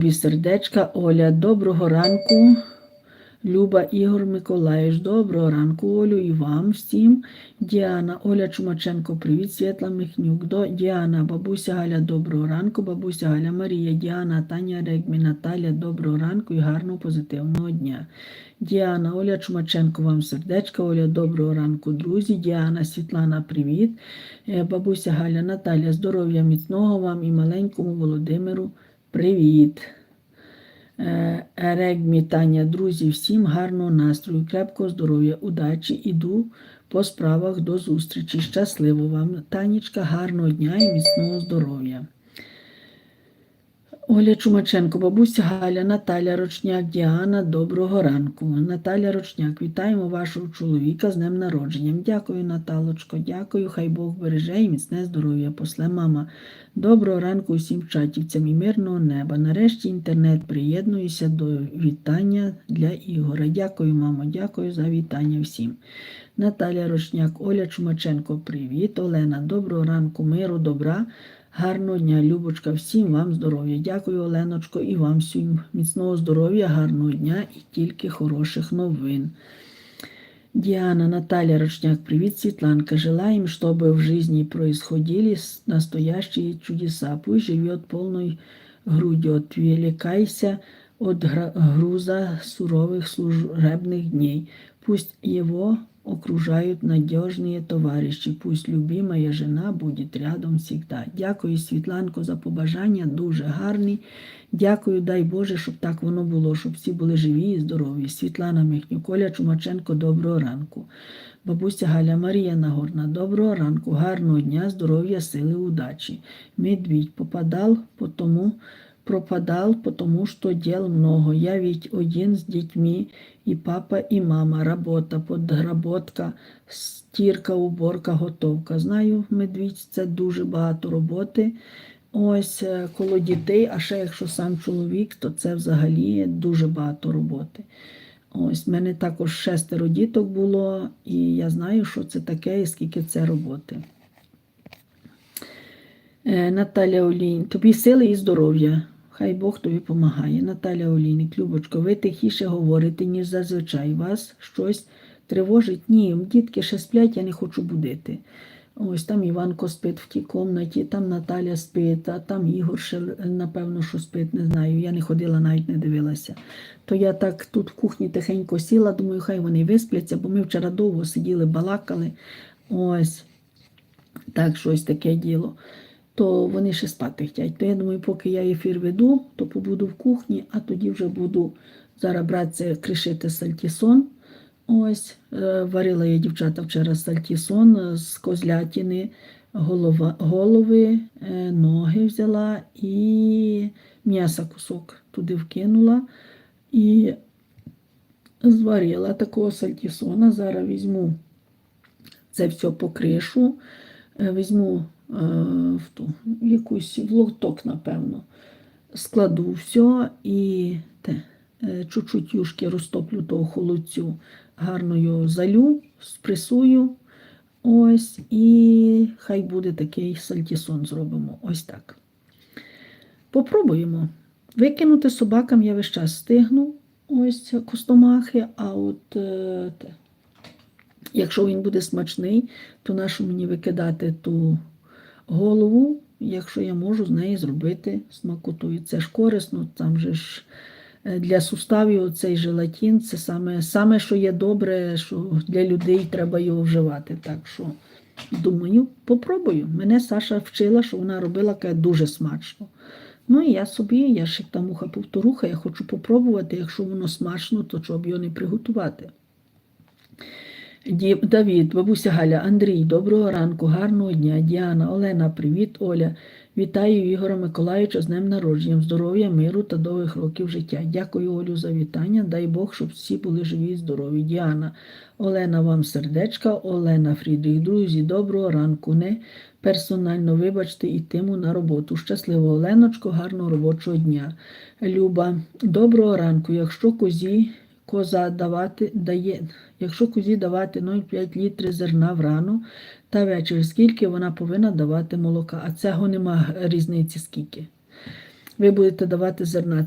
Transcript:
Тобі сердечка, Оля, доброго ранку. Люба Ігор Миколаївич, доброго ранку, Олю, і вам всім. Діана, Оля Чумаченко, привіт, Світла Михнюк. До Діана, бабуся Галя, доброго ранку, бабуся Галя Марія, Діана, Таня Регмі, Наталя, доброго ранку і гарного позитивного дня. Діана, Оля Чумаченко, вам сердечка, Оля, доброго ранку, друзі. Діана, Світлана, привіт. Е, Бабуся Галя, Наталя, здоров'я міцного вам і маленькому Володимиру. Привіт. Е, Таня, друзі, всім гарного настрою, крепкого здоров'я, удачі, іду по справах до зустрічі. Щасливо вам, Танечка, гарного дня і міцного здоров'я. Оля Чумаченко, бабуся Галя, Наталя Рочняк, Діана, доброго ранку. Наталя Рочняк, вітаємо вашого чоловіка з днем народженням. Дякую, Наталочко, дякую, хай Бог береже і міцне здоров'я. После мама. Доброго ранку усім чатівцям і мирного неба. Нарешті інтернет приєднуюся до вітання для Ігора. Дякую, мамо, дякую за вітання всім. Наталя Рочняк, Оля Чумаченко, привіт. Олена, доброго ранку, миру, добра. Гарного дня, Любочка, всім вам здоров'я. Дякую, Оленочко, і вам всім міцного здоров'я, гарного дня і тільки хороших новин. Диана, Наталья Рочняк, привет, Светланка. Желаем, чтобы в жизни происходили настоящие чудеса. Пусть живет полной грудью. Отвлекайся от гра- груза суровых служебных дней. Пусть его окружают надежные товарищи. Пусть любимая жена будет рядом всегда. Дякую, Світланко, за побажання. Дуже гарні. Дякую, дай Боже, щоб так воно було, щоб всі були живі і здорові. Світлана Михнюк, Оля Чумаченко, доброго ранку. Бабуся Галя Марія Нагорна, доброго ранку, гарного дня, здоров'я, сили, удачі. Медвідь попадал, потому, пропадал, потому что дел много. Я ведь один с детьми, и папа, и мама. Работа, подработка, стірка, уборка, готовка. Знаю, медвідь, це дуже багато роботи. Ось е, коло дітей, а ще якщо сам чоловік, то це взагалі дуже багато роботи. Ось в мене також шестеро діток було, і я знаю, що це таке і скільки це роботи. Е, Наталя Олінь, тобі сили і здоров'я. Хай Бог тобі допомагає. Наталя Олійник, Любочко, ви тихіше говорите, ніж зазвичай. Вас щось тривожить? Ні, дітки ще сплять, я не хочу будити. Ось там Іванко спить в тій кімнаті, там Наталя спить, а там Ігор ще, напевно, що спить, не знаю. Я не ходила, навіть не дивилася. То я так тут в кухні тихенько сіла, думаю, хай вони виспляться, бо ми вчора довго сиділи, балакали. Ось так, щось таке діло. То вони ще спати хочуть. То я думаю, поки я ефір веду, то побуду в кухні, а тоді вже буду зараз братися кришити сальтісон. Ось, е, варила я дівчата вчора сальтісон з козлятини, голова, голови, е, ноги взяла і м'яса кусок туди вкинула і зварила такого сальтісона. Зараз візьму це все по кришу, е, візьму в ту якусь в лоток, напевно, складу все і те, е, чуть-чуть юшки розтоплю того холодцю, гарно його залю, спресую. Ось, і хай буде такий сальтісон зробимо. Ось так. Попробуємо. Викинути собакам я весь час стигну, ось костомахи, а от е, те, якщо він буде смачний, то нащо мені викидати ту голову, якщо я можу з неї зробити смакоту. І це ж корисно, там же ж е, для суставів цей желатин, це саме, саме, що є добре, що для людей треба його вживати. Так що, думаю, попробую. Мене Саша вчила, що вона робила каже, дуже смачно. Ну і я собі, я ж як та муха повторуха, я хочу попробувати, якщо воно смачно, то чого б його не приготувати. Давід, бабуся Галя, Андрій, доброго ранку, гарного дня. Діана, Олена, привіт, Оля. Вітаю Ігора Миколаївича з днем народження, здоров'я, миру та довгих років життя. Дякую, Олю, за вітання. Дай Бог, щоб всі були живі і здорові. Діана, Олена, вам сердечка, Олена Фрідріх. Друзі, доброго ранку. Не персонально вибачте, ітиму на роботу. Щасливо, Оленочко, гарного робочого дня. Люба, доброго ранку. Якщо козі коза давати дає, якщо козі давати 0,5 літри зерна врану та ввечері, скільки вона повинна давати молока? А цього нема різниці скільки. ви будете давати зерна.